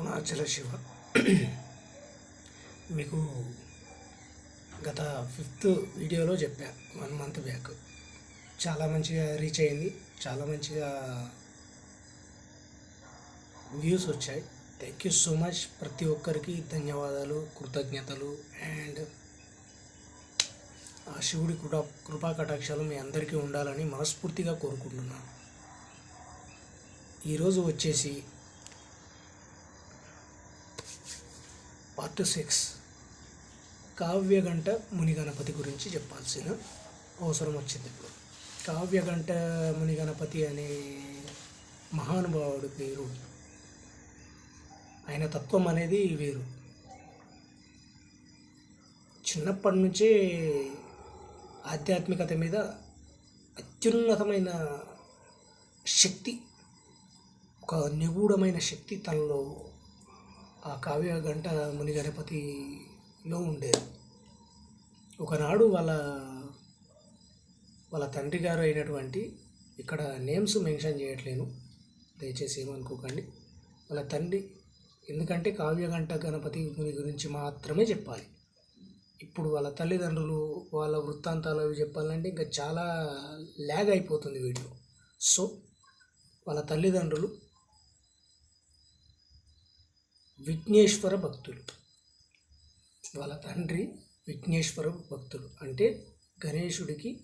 అరుణాచల శివ. మీకు గత ఫిఫ్త్ వీడియోలో చెప్పా వన్ మంత్ బ్యాక్. చాలా మంచిగా రీచ్ అయింది చాలా మంచిగా వ్యూస్ వచ్చాయి. థ్యాంక్ యూ సో మచ్ ప్రతి ఒక్కరికి ధన్యవాదాలు కృతజ్ఞతలు అండ్ ఆ శివుడి కృపా కృపా కటాక్షాలు మీ అందరికీ ఉండాలని మనస్ఫూర్తిగా కోరుకుంటున్నాను. ఈరోజు వచ్చేసి పార్ట్ సిక్స్ కావ్యగంట మునిగణపతి గురించి చెప్పాల్సిన అవసరం వచ్చింది ఇప్పుడు. కావ్యగంట మునిగణపతి అనే మహానుభావుడు పేరు. ఆయన తత్వం అనేది వేరు. చిన్నప్పటి నుంచే ఆధ్యాత్మికత మీద అత్యున్నతమైన శక్తి ఒక నిగూఢమైన శక్తి తనలో ఆ కావ్య గంట ముని గణపతిలో ఉండేది. ఒకనాడు వాళ్ళ వాళ్ళ తండ్రి గారు అయినటువంటి ఇక్కడ నేమ్స్ మెన్షన్ చేయట్లేను దయచేసి ఏమనుకోకండి. వాళ్ళ తండ్రి ఎందుకంటే కావ్యగంట గణపతి ముని గురించి మాత్రమే చెప్పాలి. ఇప్పుడు వాళ్ళ తల్లిదండ్రులు వాళ్ళ వృత్తాంతాలు అవి చెప్పాలంటే ఇంకా చాలా ల్యాగ్ అయిపోతుంది వీడియో సో వాళ్ళ తల్లిదండ్రులు విఘ్నేశ్వర భక్తులు. వాళ్ళ తండ్రి విఘ్నేశ్వర భక్తులు అంటే గణేశుడికి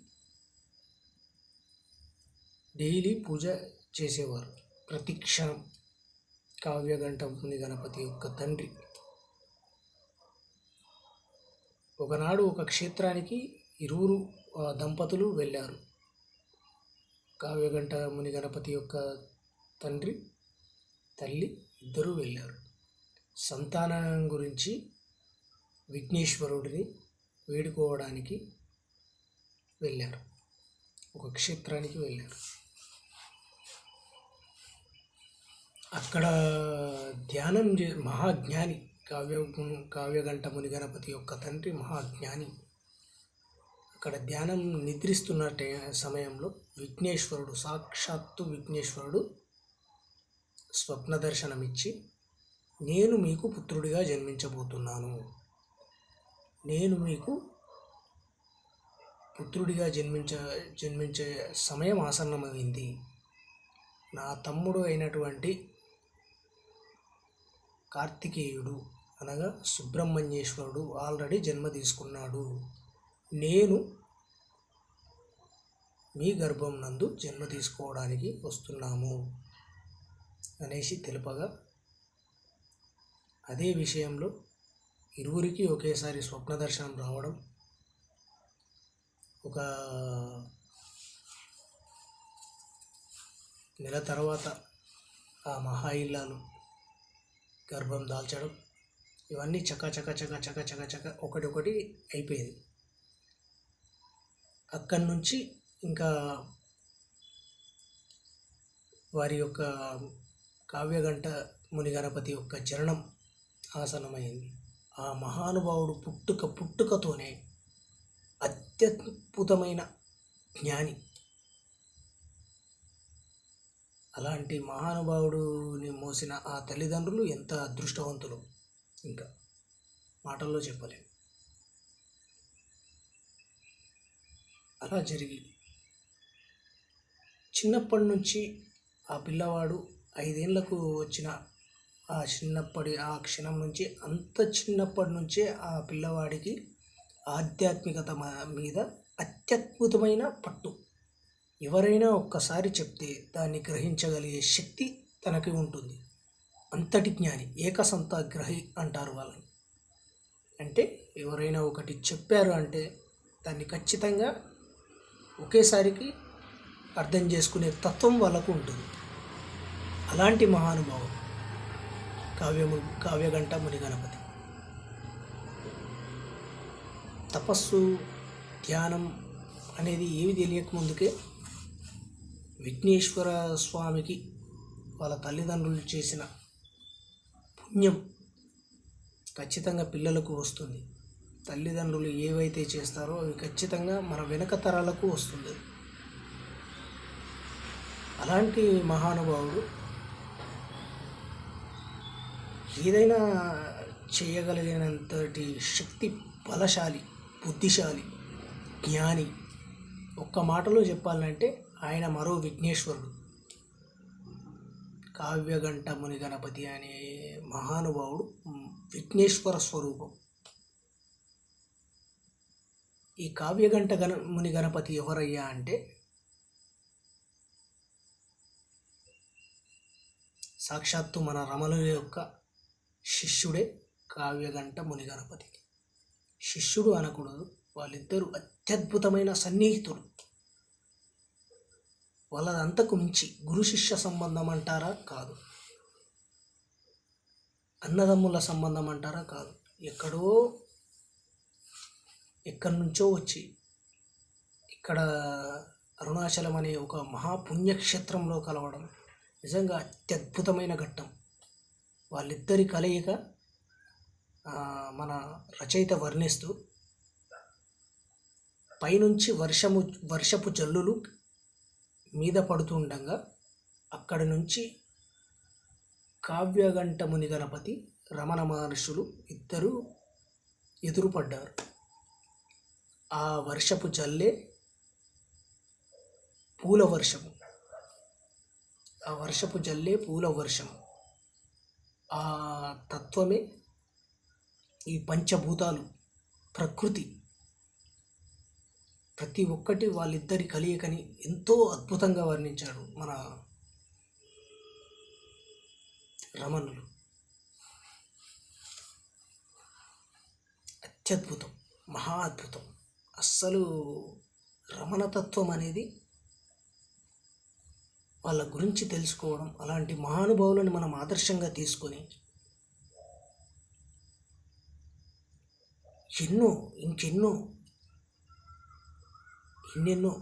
డైలీ పూజ చేసేవారు. ప్రతిక్షణం కావ్యగంట ముని గణపతి యొక్క తండ్రి. ఒకనాడు ఒక క్షేత్రానికి ఇరువురు దంపతులు వెళ్ళారు. కావ్యగంట ముని గణపతి యొక్క తండ్రి తల్లి ఇద్దరూ వెళ్ళారు. సంతానం గురించి విఘ్నేశ్వరుడిని వేడుకోవడానికి వెళ్ళారు. ఒక క్షేత్రానికి వెళ్ళారు. అక్కడ ధ్యానం చే మహాజ్ఞాని కావ్య కావ్యగంట ముని గణపతి యొక్క తండ్రి మహాజ్ఞాని అక్కడ ధ్యానం నిద్రిస్తున్న టై సమయంలో విఘ్నేశ్వరుడు సాక్షాత్తు విఘ్నేశ్వరుడు స్వప్న దర్శనమిచ్చి నేను మీకు పుత్రుడిగా జన్మించబోతున్నాను. నేను మీకు పుత్రుడిగా జన్మించ జన్మించే సమయం ఆసన్నమైంది. నా తమ్ముడు అయినటువంటి కార్తికేయుడు అనగా సుబ్రహ్మణ్యేశ్వరుడు ఆల్రెడీ జన్మ తీసుకున్నాడు. నేను మీ గర్భం నందు జన్మ తీసుకోవడానికి వస్తున్నాము అనేసి తెలుపగా అదే విషయంలో ఇరువురికి ఒకేసారి స్వప్న దర్శనం రావడం ఒక నెల తర్వాత ఆ మహా ఇల్లాలు గర్భం దాల్చడం ఇవన్నీ చక చక చక చక చక చక ఒకటి ఒకటి అయిపోయింది. అక్కడి నుంచి ఇంకా వారి యొక్క కావ్యగంట ముని గణపతి యొక్క చరణం ఆసనమైంది. ఆ మహానుభావుడు పుట్టుక పుట్టుకతోనే అత్యద్భుతమైన జ్ఞాని. అలాంటి మహానుభావుడుని మోసిన ఆ తల్లిదండ్రులు ఎంత అదృష్టవంతులు? ఇంకా మాటల్లో చెప్పలేము అలా జరిగి చిన్నప్పటి నుంచి ఆ పిల్లవాడు ఐదేళ్ళకు వచ్చిన ఆ చిన్నప్పటి ఆ క్షణం నుంచి అంత చిన్నప్పటి నుంచే ఆ పిల్లవాడికి ఆధ్యాత్మికత మీద అత్యద్భుతమైన పట్టు. ఎవరైనా ఒక్కసారి చెప్తే దాన్ని గ్రహించగలిగే శక్తి తనకి ఉంటుంది. అంతటి జ్ఞాని ఏకసంత గ్రహి అంటారు వాళ్ళని. అంటే ఎవరైనా ఒకటి చెప్పారు అంటే దాన్ని ఖచ్చితంగా ఒకేసారికి అర్థం చేసుకునే తత్వం వాళ్ళకు ఉంటుంది. అలాంటి మహానుభావుడు కావ్యము కావ్యగంట ముని గణపతి తపస్సు ధ్యానం అనేది ఏమి తెలియక ముందుకే విఘ్నేశ్వర స్వామికి వాళ్ళ తల్లిదండ్రులు చేసిన పుణ్యం ఖచ్చితంగా పిల్లలకు వస్తుంది. తల్లిదండ్రులు ఏవైతే చేస్తారో అవి ఖచ్చితంగా మన వెనక తరాలకు వస్తుంది. అలాంటి మహానుభావుడు ఏదైనా చేయగలిగినంతటి శక్తి బలశాలి బుద్ధిశాలి జ్ఞాని ఒక్క మాటలో చెప్పాలంటే ఆయన మరో విఘ్నేశ్వరుడు. కావ్యగంట ముని గణపతి అనే మహానుభావుడు విఘ్నేశ్వర స్వరూపం. ఈ కావ్యగంట గణ ముని గణపతి ఎవరయ్యా అంటే సాక్షాత్తు మన రమణుల యొక్క శిష్యుడే కావ్యగంట ముని గణపతి శిష్యుడు అనకూడదు వాళ్ళిద్దరూ అత్యద్భుతమైన సన్నిహితులు. వాళ్ళదంతకు మించి గురు శిష్య సంబంధం అంటారా కాదు. అన్నదమ్ముల సంబంధం అంటారా కాదు. ఎక్కడో ఎక్కడి నుంచో వచ్చి ఇక్కడ అరుణాచలం అనే ఒక మహాపుణ్యక్షేత్రంలో కలవడం నిజంగా అత్యద్భుతమైన ఘట్టం. వాళ్ళిద్దరి కలయిక మన రచయిత వర్ణిస్తూ పైనుంచి వర్షము వర్షపు జల్లులు మీద పడుతుండగా అక్కడి నుంచి కావ్యగంటముని గణపతి రమణ మహర్షులు ఇద్దరు ఎదురుపడ్డారు. ఆ వర్షపు జల్లే పూల వర్షము ఆ వర్షపు జల్లే పూల వర్షము ఆ తత్వమే ఈ పంచభూతాలు ప్రకృతి. ప్రతి ఒక్కటి వాళ్ళిద్దరి కలియకని ఎంతో అద్భుతంగా వర్ణించాడు మన రమణులు. అత్యద్భుతం మహా అద్భుతం. అస్సలు రమణతత్వం అనేది వాళ్ళ గురించి తెలుసుకోవడం అలాంటి మహానుభావులను మనం ఆదర్శంగా తీసుకొని ఎన్నో ఇంకెన్నో ఎన్నెన్నో